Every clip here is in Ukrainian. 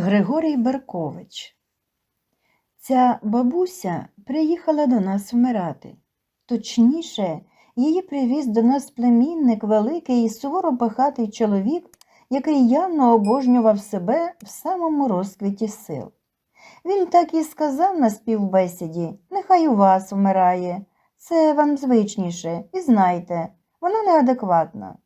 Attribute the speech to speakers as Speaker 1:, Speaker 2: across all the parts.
Speaker 1: Григорій Беркович. Ця бабуся приїхала до нас вмирати. Точніше, її привіз до нас племінник великий і суворо пихатий чоловік, який явно обожнював себе в самому розквіті сил. Він так і сказав на співбесіді нехай у вас вмирає. Це вам звичніше, і знайте, вона неадекватна.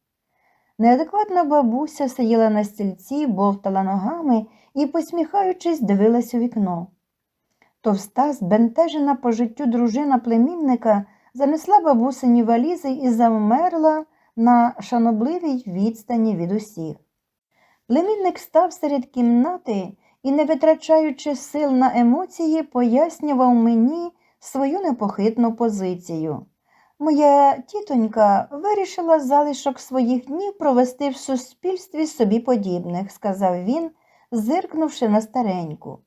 Speaker 1: Неадекватна бабуся сиділа на стільці, бовтала ногами і, посміхаючись, дивилась у вікно. Товста, збентежена по життю дружина племінника занесла бабусині валізи і завмерла на шанобливій відстані від усіх. Племінник став серед кімнати і, не витрачаючи сил на емоції, пояснював мені свою непохитну позицію. Моя тітонька вирішила залишок своїх днів провести в суспільстві собі подібних, сказав він, зиркнувши на стареньку.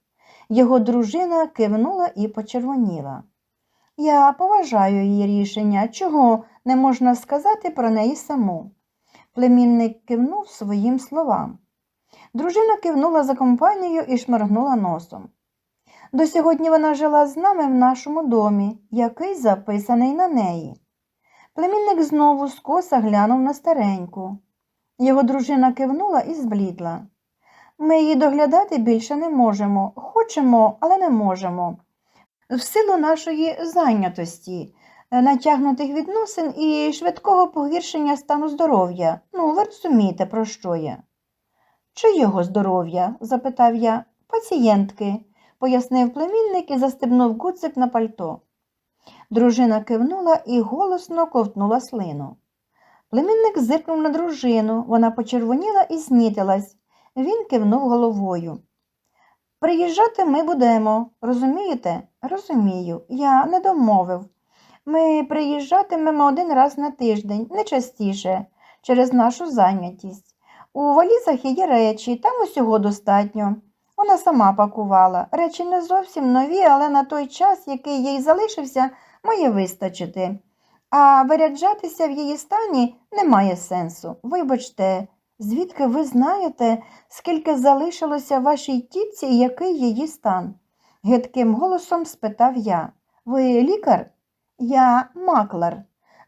Speaker 1: Його дружина кивнула і почервоніла. Я поважаю її рішення, чого не можна сказати про неї саму. Племінник кивнув своїм словам. Дружина кивнула за компанією і шморгнула носом. До сьогодні вона жила з нами в нашому домі, який записаний на неї. Племінник знову скоса глянув на стареньку. Його дружина кивнула і зблідла. Ми її доглядати більше не можемо, хочемо, але не можемо. В силу нашої зайнятості, е, натягнутих відносин і швидкого погіршення стану здоров'я. Ну, ви розумієте, про що я. Чи його здоров'я? запитав я. Пацієнтки, пояснив племінник і застебнув гуцик на пальто. Дружина кивнула і голосно ковтнула слину. Племінник зиркнув на дружину, вона почервоніла і знітилась. Він кивнув головою. Приїжджати ми будемо, розумієте? Розумію, я не домовив. Ми приїжджатимемо один раз на тиждень, не частіше, через нашу зайнятість. У валізах є речі, там усього достатньо. Вона сама пакувала. Речі не зовсім нові, але на той час, який їй залишився, має вистачити. А виряджатися в її стані немає сенсу. Вибачте, звідки ви знаєте, скільки залишилося вашій тітці і який її стан? Гидким голосом спитав я. Ви лікар? Я маклер.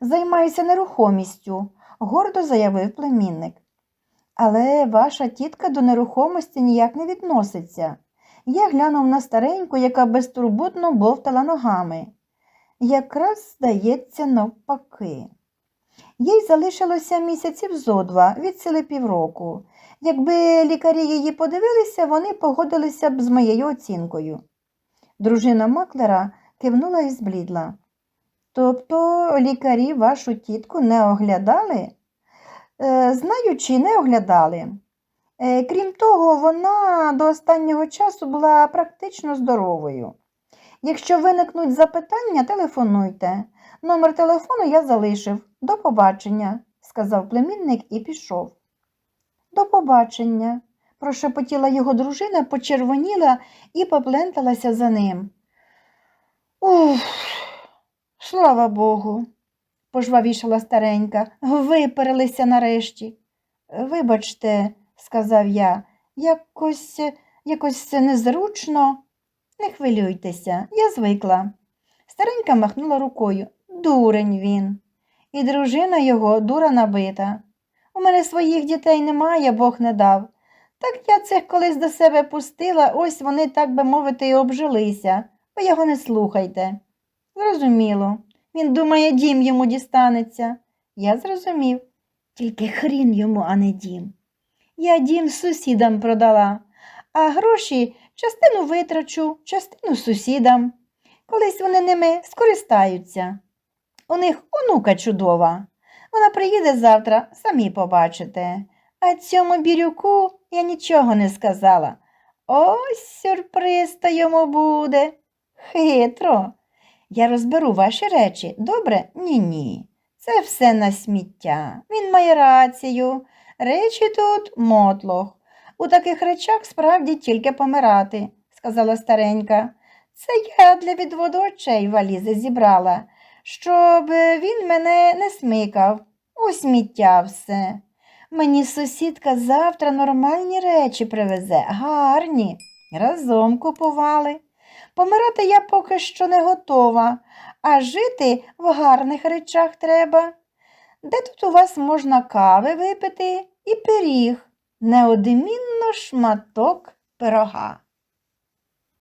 Speaker 1: Займаюся нерухомістю, гордо заявив племінник. Але ваша тітка до нерухомості ніяк не відноситься. Я глянув на стареньку, яка безтурботно бовтала ногами. Якраз здається, навпаки. Їй залишилося місяців зо два, від сили півроку. Якби лікарі її подивилися, вони погодилися б з моєю оцінкою. Дружина Маклера кивнула і зблідла. Тобто лікарі вашу тітку не оглядали? Е, знаю, чи не оглядали. Е, крім того, вона до останнього часу була практично здоровою. Якщо виникнуть запитання, телефонуйте. Номер телефону я залишив. До побачення, сказав племінник і пішов. До побачення, прошепотіла його дружина, почервоніла і попленталася за ним. Ух, слава Богу, пожвавішала старенька, виперилися нарешті. Вибачте, сказав я, якось, якось незручно. Не хвилюйтеся, я звикла. Старенька махнула рукою. Дурень він. І дружина його дура набита. У мене своїх дітей немає, Бог не дав. Так я цих колись до себе пустила, ось вони, так би мовити, і обжилися. Ви його не слухайте. Зрозуміло. Він думає, дім йому дістанеться. Я зрозумів. Тільки хрін йому, а не дім. Я дім сусідам продала, а гроші частину витрачу, частину сусідам. Колись вони ними скористаються. У них онука чудова. Вона приїде завтра, самі побачите. А цьому бірюку я нічого не сказала. Ось сюрприз то йому буде. Хитро. Я розберу ваші речі, добре? Ні, ні. Це все на сміття. Він має рацію. Речі тут мотлох. У таких речах справді тільки помирати, сказала старенька. Це я для відводу очей валізи зібрала, щоб він мене не смикав. У сміття все. Мені сусідка завтра нормальні речі привезе, гарні. Разом купували. Помирати я поки що не готова, а жити в гарних речах треба. Де тут у вас можна кави випити і пиріг, неодмінно шматок пирога.